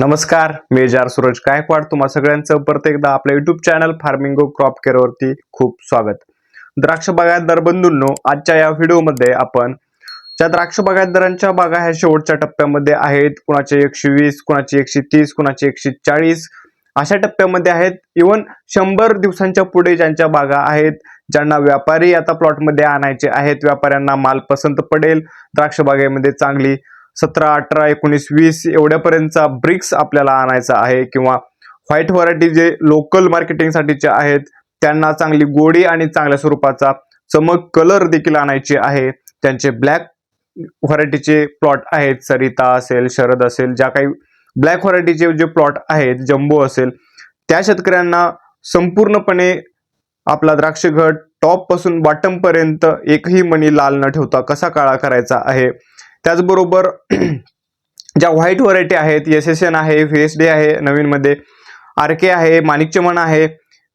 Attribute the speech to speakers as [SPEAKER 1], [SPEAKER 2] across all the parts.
[SPEAKER 1] नमस्कार मी जार सूरज गायकवाड. तुम्हा सगळ्यांचं परत एकदा आपल्या YouTube channel Farmingo crop care वरती खूप स्वागत. द्राक्ष बागायतदार बंधूंनो आजच्या या व्हिडिओमध्ये आपण ज्या द्राक्ष बागायतदारांच्या बागा ह्या शेवटच्या टप्प्यामध्ये आहेत कुणाचे एकशे वीस कुणाचे एकशे तीस कुणाचे एकशे चाळीस अशा टप्प्यामध्ये आहेत. इवन शंभर दिवसांच्या पुढे ज्यांच्या बागा आहेत ज्यांना व्यापारी आता प्लॉटमध्ये आणायचे आहेत व्यापाऱ्यांना माल पसंत पडेल द्राक्ष बागेमध्ये चांगली सतरा अठरा एकोणीस वीस एवढ्यापर्यंतचा ब्रिक्स आपल्याला आणायचा आहे किंवा व्हाईट व्हरायटी जे लोकल मार्केटिंगसाठीचे आहेत त्यांना चांगली गोडी आणि चांगल्या स्वरूपाचा चमक कलर देखील आणायचे आहे. त्यांचे ब्लॅक व्हरायटीचे प्लॉट आहेत. सरिता असेल शरद असेल ज्या काही ब्लॅक व्हरायटीचे जे प्लॉट आहेत जम्बो असेल त्या शेतकऱ्यांना संपूर्णपणे आपला द्राक्ष घट टॉपपासून बॉटम पर्यंत एकही मणी लाल न ठेवता कसा काळा करायचा आहे? त्याचबरोबर ज्या व्हाईट व्हरायटी आहेत एस एस एन आहे व्ही एस डी आहे नवीनमध्ये आर के आहे माणिकचमन आहे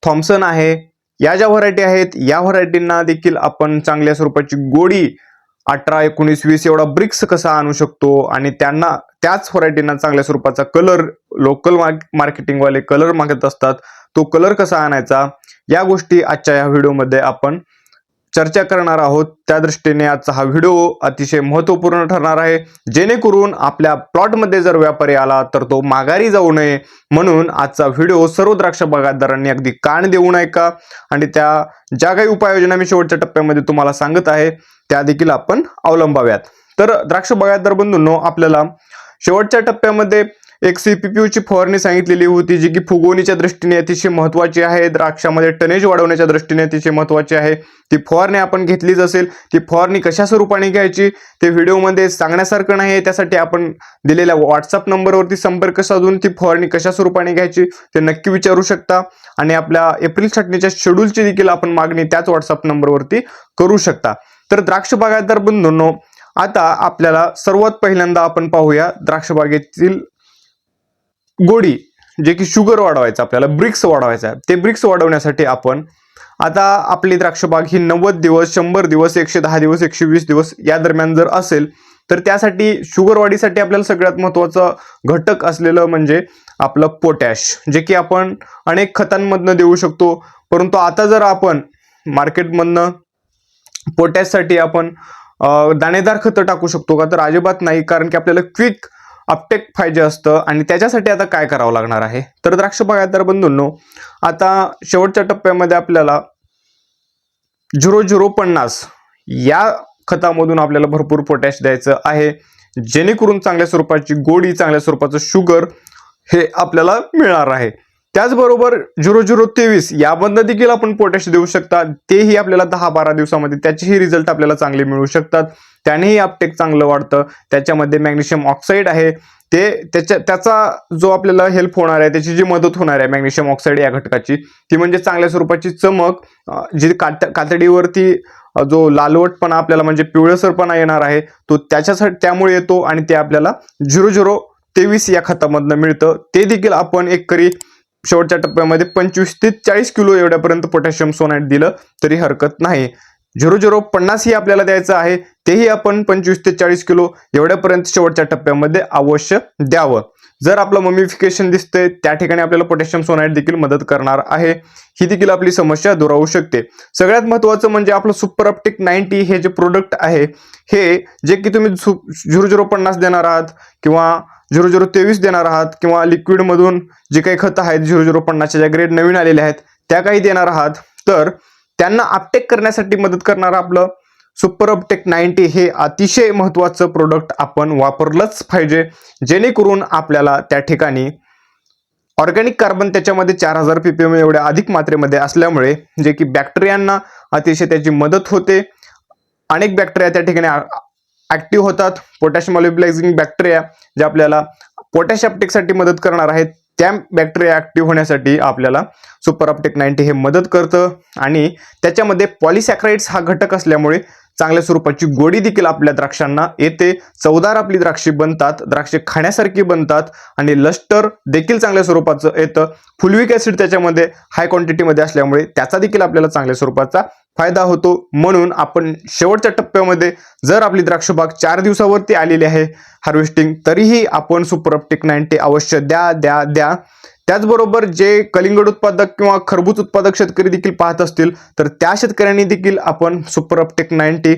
[SPEAKER 1] थॉम्सन आहे या ज्या व्हरायटी आहेत या व्हरायटींना देखील आपण चांगल्या स्वरूपाची गोडी अठरा एकोणीस वीस एवढा ब्रिक्स कसा आणू शकतो आणि त्यांना त्याच व्हरायटींना चांगल्या स्वरूपाचा कलर लोकल मार्केटिंगवाले कलर मागत असतात तो कलर कसा आणायचा या गोष्टी आजच्या या व्हिडिओमध्ये आपण चर्चा करणार आहोत. त्या दृष्टीने आजचा हा व्हिडिओ अतिशय महत्त्वपूर्ण ठरणार आहे. जेणेकरून आपल्या प्लॉटमध्ये जर व्यापारी आला तर तो माघारी जाऊ नये. म्हणून आजचा व्हिडिओ सर्व द्राक्ष बागायतदारांनी अगदी कान देऊ नये का? आणि त्या ज्या काही उपाययोजना मी शेवटच्या टप्प्यामध्ये तुम्हाला सांगत आहे त्या देखील आपण अवलंबाव्यात. तर द्राक्ष बागायतदार बंधूंनो आपल्याला शेवटच्या टप्प्यामध्ये एक सीपीपीयूची फवारणी सांगितलेली होती जी की फुगवणीच्या दृष्टीने अतिशय महत्वाची आहे. द्राक्षामध्ये टनेज वाढवण्याच्या दृष्टीने अतिशय महत्वाची आहे. ती फवारणी आपण घेतलीच असेल. ती फवारणी कशा स्वरूपाने घ्यायची ते व्हिडिओमध्ये सांगण्यासारखं नाही. त्यासाठी आपण दिलेल्या व्हॉट्सअप नंबरवरती संपर्क साधून ती फवारणी कशा स्वरूपाने घ्यायची ते नक्की विचारू शकता. आणि आपल्या एप्रिल छाटणीच्या शेड्यूलची देखील आपण मागणी त्याच व्हॉट्सअप नंबरवरती करू शकता. तर द्राक्ष बागायतदार बंधूंनो आता आपल्याला सर्वात पहिल्यांदा आपण पाहूया द्राक्षबागेतील गोडी जे की शुगर वाढवायचं आपल्याला ब्रिक्स वाढवायचं आहे. ते ब्रिक्स वाढवण्यासाठी आपण आता आपली द्राक्षबाग ही नव्वद दिवस शंभर दिवस एकशे दहा दिवस एकशे वीस दिवस या दरम्यान जर असेल तर त्यासाठी शुगर वाढीसाठी आपल्याला सगळ्यात महत्त्वाचं घटक असलेलं म्हणजे आपलं पोटॅश जे की आपण अनेक खतांमधनं देऊ शकतो. परंतु आता जर आपण मार्केटमधनं पोटॅशसाठी आपण दाणेदार खतं टाकू शकतो का? तर अजिबात नाही कारण की आपल्याला क्विक अपटेक पाहिजे असतं आणि त्याच्यासाठी आता काय करावं लागणार आहे? तर द्राक्ष बागायतदार बंधूंनो आता शेवटच्या टप्प्यामध्ये आपल्याला झिरो झिरो पन्नास या खतामधून आपल्याला भरपूर पोटॅश द्यायचं आहे. जेणेकरून चांगल्या स्वरूपाची गोडी चांगल्या स्वरूपाचं शुगर हे आपल्याला मिळणार आहे. त्याचबरोबर झिरो झिरो तेवीस यामधनं देखील आपण पोटॅश देऊ शकता. तेही आपल्याला दहा बारा दिवसामध्ये त्याचेही रिझल्ट आपल्याला चांगले मिळू शकतात. त्यानेही अपटेक चांगलं वाढतं. त्याच्यामध्ये मॅग्नेशियम ऑक्साईड आहे. ते त्याच्या त्याचा जो आपल्याला हेल्प होणार आहे त्याची जी मदत होणार आहे मॅग्नेशियम ऑक्साईड या घटकाची ती म्हणजे चांगल्या स्वरूपाची चमक जी कात कातडीवरती जो लालवटपणा आपल्याला म्हणजे पिवळसरपणा येणार आहे तो त्याच्यासाठी त्यामुळे येतो आणि ते आपल्याला झिरो झिरो तेवीस या खतामधनं मिळतं. ते देखील आपण एक करी शेवटच्या टप्प्यामध्ये पंचवीस ते चाळीस किलो एवढ्यापर्यंत पोटॅशियम सोनाईट दिलं तरी हरकत नाही. झिरो झिरो पन्नासही आपल्याला द्यायचं आहे. तेही आपण पंचवीस ते चाळीस किलो एवढ्यापर्यंत शेवटच्या टप्प्यामध्ये अवश्य द्यावं. जर आपलं मम्मीफिकेशन दिसतंय त्या ठिकाणी आपल्याला पोटॅशियम सोनाईट देखील मदत करणार आहे. ही देखील आपली समस्या दुरावू शकते. सगळ्यात महत्त्वाचं म्हणजे आपलं सुपर अपटिक नाईन्टी हे जे प्रोडक्ट आहे हे जे की तुम्ही झिरो झिरो पन्नास देणार आहात किंवा झिरो झिरो तेवीस देणार आहात किंवा लिक्विडमधून जे काही खतं आहेत झिरो झिरो पन्नासच्या ज्या ग्रेड नवीन आलेल्या आहेत त्या काही देणार आहात तर त्यांना अपटेक करण्यासाठी मदत करणारं आपलं. सुपर अपटेक नाईन्टी हे अतिशय महत्त्वाचं प्रोडक्ट आपण वापरलंच पाहिजे. जेणेकरून आपल्याला त्या ठिकाणी ऑर्गॅनिक कार्बन त्याच्यामध्ये चार हजार पीपीएम एवढ्या अधिक मात्रेमध्ये असल्यामुळे जे की बॅक्टेरियांना अतिशय त्याची मदत होते. अनेक बॅक्टेरिया त्या ठिकाणी ऍक्टिव्ह होतात. पोटॅशियम मॉलिब्लायझिंग बॅक्टेरिया जे आपल्याला पोटॅश अपटेकसाठी मदत करणार आहेत. त्या बॅक्टेरिया ऍक्टिव्ह होण्यासाठी आपल्याला सुपर अपटेक नाईन्टी हे मदत करतं. आणि त्याच्यामध्ये पॉलिसॅक्राइड्स हा घटक असल्यामुळे चांगल्या स्वरूपाची गोडी देखील आपल्या द्राक्षांना येते. चवदार आपली द्राक्षे बनतात द्राक्षे खाण्यासारखी बनतात आणि लस्टर देखील चांगल्या स्वरूपाचं येतं. फुलविक ऍसिड त्याच्यामध्ये हाय क्वांटिटीमध्ये असल्यामुळे त्याचा देखील आपल्याला चांगल्या स्वरूपाचा फायदा होतो. म्हणून आपण शेवटच्या टप्प्यामध्ये जर आपली द्राक्षबाग चार दिवसावरती आलेली आहे हार्वेस्टिंग तरीही आपण सुपर अपटेक नाईन्टी अवश्य द्या द्या द्या. त्याचबरोबर जे कलिंगड उत्पादक किंवा खरबूज उत्पादक शेतकरी देखील पाहत असतील तर त्या शेतकऱ्यांनी देखील आपण सुपर अपटेक नाईन्टी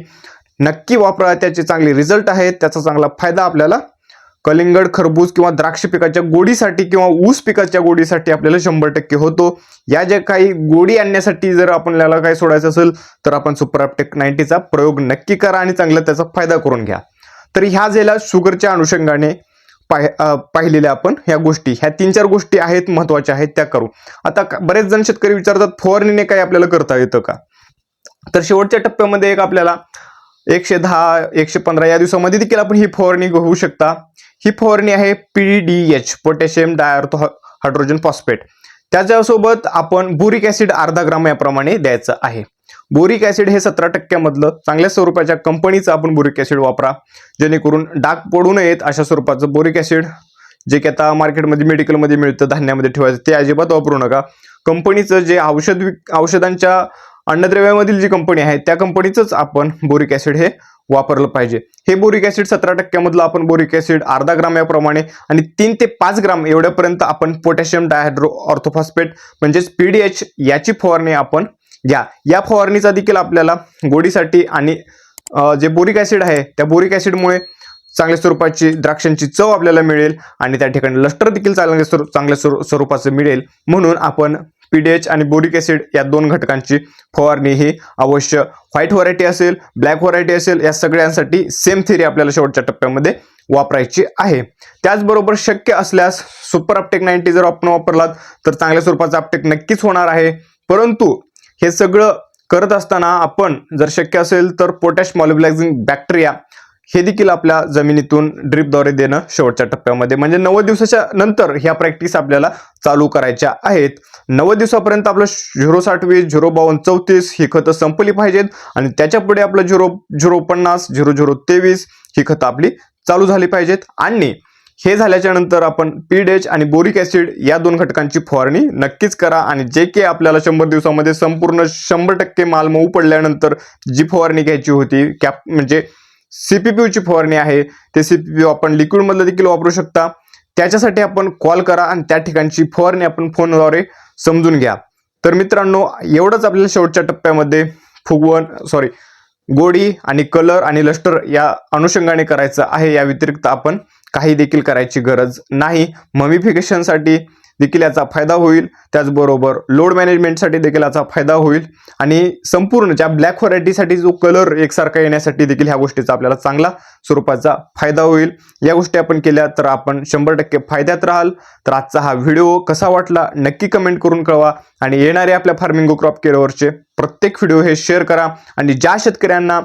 [SPEAKER 1] नक्की वापरा. त्याचे चांगले रिझल्ट आहेत त्याचा चांगला फायदा आपल्याला कलिंगड खरबूज किंवा द्राक्ष पिकाच्या गोडीसाठी किंवा ऊस पिकाच्या गोडीसाठी आपल्याला शंभर टक्के होतो. या ज्या काही गोडी आणण्यासाठी जर आपल्याला काही सोडायचं असेल तर आपण सुपर नाईन्टीचा प्रयोग नक्की करा आणि चांगला त्याचा फायदा करून घ्या. तर ह्या झाल्या शुगरच्या अनुषंगाने पाहि पाहिलेल्या आपण ह्या गोष्टी ह्या तीन चार गोष्टी आहेत महत्त्वाच्या आहेत त्या करू. आता बरेच जण शेतकरी विचारतात फवारणीने काही आपल्याला करता येतं का? तर शेवटच्या टप्प्यामध्ये एक आपल्याला एकशे दहा एकशे पंधरा या दिवसामध्ये देखील आपण ही फवारणी होऊ शकता. ही फवारणी आहे पी डी एच पोटॅशियम डायर्थो हायड्रोजन फॉस्फेट त्याच्यासोबत आपण बोरिक ऍसिड अर्धा ग्राम याप्रमाणे द्यायचं आहे. बोरिक ऍसिड हे सतरा टक्क्यामधलं चांगल्या स्वरूपाच्या कंपनीचं आपण बोरिक ऍसिड वापरा. जेणेकरून डाग पडू नयेत अशा स्वरूपाचं बोरिक ऍसिड जे की आता मार्केटमध्ये मेडिकलमध्ये मिळतं धान्यामध्ये ठेवायचं ते अजिबात वापरू नका. कंपनीचं जे औषध विक- औषधांच्या अन्नद्रव्यामधील जी कंपनी आहे त्या कंपनीचंच आपण बोरिक ऍसिड हे वापरलं पाहिजे. हे बोरिक ऍसिड सतरा टक्क्यामधलं आपण बोरिक ऍसिड अर्धा ग्राम याप्रमाणे आणि तीन ते पाच ग्राम एवढ्यापर्यंत आपण पोटॅशियम डायहायड्रो ऑर्थोफॉस्फेट म्हणजेच पीडीएच याची फवारणी आपण घ्या. या फवारणीचा देखील आपल्याला गोडीसाठी आणि जे बोरिक ऍसिड आहे त्या बोरिक ऍसिडमुळे चांगल्या स्वरूपाची द्राक्षांची चव आपल्याला मिळेल आणि त्या ठिकाणी लष्टर देखील चांगल्या स्वरूप चांगल्या स्वरू- स्वरूपाचं मिळेल. म्हणून आपण पीडीएच आणि बोरिक ऍसिड या दोन घटकांची फवारणी ही अवश्य व्हाईट व्हरायटी असेल ब्लॅक व्हरायटी असेल या सगळ्यांसाठी सेम थेरी आपल्याला शेवटच्या टप्प्यामध्ये वापरायची आहे. त्याचबरोबर शक्य असल्यास सुपर अपटेक नाईन्टी जर आपण वापरलात तर चांगल्या स्वरूपाचा अपटेक नक्कीच होणार आहे. परंतु हे सगळं करत असताना आपण जर शक्य असेल तर पोटॅश मॉलिब्लॅक्झिंग बॅक्टेरिया हे देखील आपल्या जमिनीतून ड्रिपद्वारे देणं शेवटच्या टप्प्यामध्ये. म्हणजे नव्वद दिवसाच्या नंतर ह्या प्रॅक्टिस आपल्याला चालू करायच्या आहेत. नव्वद दिवसापर्यंत आपलं झिरो साठवीस झिरो बावन्न चौतीस ही खतं संपली पाहिजेत. आणि त्याच्या पुढे आपलं झिरो झिरो पन्नास झिरो झिरो तेवीस ही खतं आपली चालू झाली पाहिजेत. आणि हे झाल्याच्यानंतर आपण पीडेच आणि बोरिक ऍसिड या दोन घटकांची फवारणी नक्कीच करा. आणि जे काही आपल्याला शंभर दिवसामध्ये संपूर्ण शंभर टक्के माल मऊ पडल्यानंतर जी फवारणी घ्यायची होती कॅप म्हणजे सीपीपीयूची फवारणी आहे. ते सीपीपीयू आपण लिक्विडमधलं देखील वापरू शकता. त्याच्यासाठी आपण कॉल करा आणि त्या ठिकाणची फवारणी आपण फोनद्वारे समजून घ्या. तर मित्रांनो एवढंच आपल्याला शेवटच्या टप्प्यामध्ये फुगवण सॉरी गोडी आणि कलर आणि लष्टर या अनुषंगाने करायचं आहे. या व्यतिरिक्त आपण काही देखील करायची गरज नाही. ममिफिकेशनसाठी देखील याचा फायदा होईल. त्याचबरोबर लोड मॅनेजमेंटसाठी देखील याचा फायदा होईल. आणि संपूर्ण ज्या ब्लॅक व्हरायटीसाठी जो कलर एकसारखा येण्यासाठी देखील ह्या गोष्टीचा आपल्याला चांगला स्वरूपाचा फायदा होईल. या गोष्टी आपण केल्या तर आपण शंभर टक्के फायद्यात राहाल. तर आजचा हा व्हिडिओ कसा वाटला नक्की कमेंट करून कळवा. आणि येणारे आपल्या फार्मिंग क्रॉप केअरवरचे प्रत्येक व्हिडिओ हे शेअर करा. आणि ज्या शेतकऱ्यांना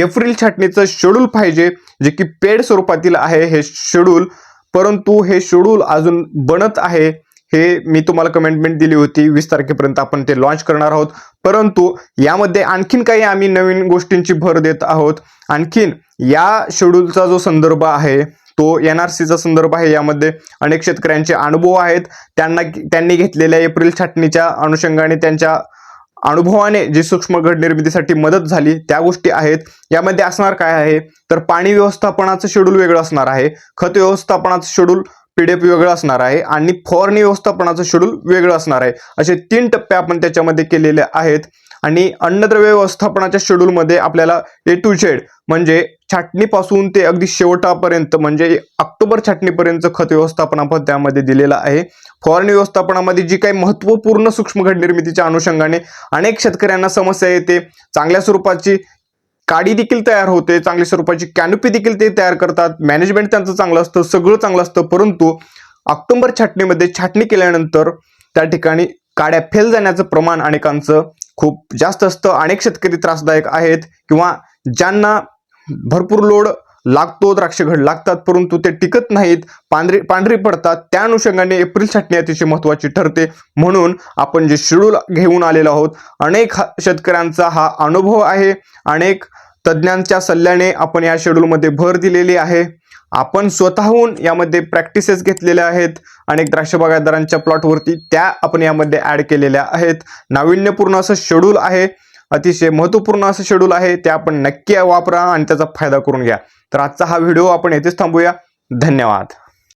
[SPEAKER 1] एप्रिल छाटणीचं शेड्यूल पाहिजे जे की पेड स्वरूपातील आहे हे शेड्यूल परंतु हे शेड्यूल अजून बनत आहे हे मी तुम्हाला कमेंटमेंट दिली होती. वीस तारखेपर्यंत आपण ते लॉन्च करणार आहोत. परंतु यामध्ये आणखीन काही आम्ही नवीन गोष्टींची भर देत आहोत. आणखीन या शेड्यूलचा जो संदर्भ आहे तो एन आर सीचा संदर्भ आहे. यामध्ये अनेक शेतकऱ्यांचे अनुभव आहेत. त्यांना त्यांनी घेतलेल्या एप्रिल छाटणीच्या अनुषंगाने त्यांच्या अनुभवाने जी सूक्ष्म घड निर्मितीसाठी मदत झाली त्या गोष्टी आहेत. यामध्ये असणार काय आहे? तर पाणी व्यवस्थापनाचं शेड्यूल वेगळं असणार आहे. खत व्यवस्थापनाचं शेड्यूल पीडीएफ वेगळं असणार आहे आणि फवारणी व्यवस्थापनाचं शेड्यूल वेगळं असणार आहे. असे तीन टप्पे आपण त्याच्यामध्ये केलेले आहेत. आणि अन्नद्रव्य व्यवस्थापनाच्या शेड्यूलमध्ये आपल्याला ए टू झेड म्हणजे छाटणीपासून ते अगदी शेवटापर्यंत म्हणजे ऑक्टोबर छाटणीपर्यंत खत व्यवस्थापन आपण त्यामध्ये दिलेलं आहे. फवारणी व्यवस्थापनामध्ये जी काही महत्त्वपूर्ण सूक्ष्म घड निर्मितीच्या अनुषंगाने अनेक शेतकऱ्यांना समस्या येते. चांगल्या स्वरूपाची काडी देखील तयार होते चांगल्या स्वरूपाची कॅनोपी देखील ते तयार करतात. मॅनेजमेंट त्यांचं चांगलं असतं सगळं चांगलं असतं परंतु ऑक्टोबर छाटणीमध्ये छाटणी केल्यानंतर त्या ठिकाणी काड्या फेल जाण्याचं प्रमाण अनेकांचं खूप जास्त असतं. अनेक शेतकरी त्रासदायक आहेत किंवा ज्यांना भरपूर लोड लागतो द्राक्ष घड लागतात परंतु ते टिकत नाहीत. पांढरी पांढरी पडतात. त्या अनुषंगाने एप्रिल छाटणी अतिशय महत्वाची ठरते. म्हणून आपण जे शेड्यूल घेऊन आलेलो आहोत अनेक शेतकऱ्यांचा हा अनुभव आहे. अनेक तज्ज्ञांच्या सल्ल्याने आपण या शेड्यूलमध्ये भर दिलेली आहे. आपण स्वतःहून यामध्ये प्रॅक्टिसेस घेतलेल्या आहेत. अनेक द्राक्ष बागायतदारांच्या प्लॉटवरती त्या आपण यामध्ये ॲड केलेल्या आहेत. नाविन्यपूर्ण असं शेड्यूल आहे. अतिशय महत्त्वपूर्ण असं शेड्यूल आहे ते आपण नक्की वापरा आणि त्याचा फायदा करून घ्या. तर आजचा हा व्हिडिओ आपण येथेच थांबूया. धन्यवाद.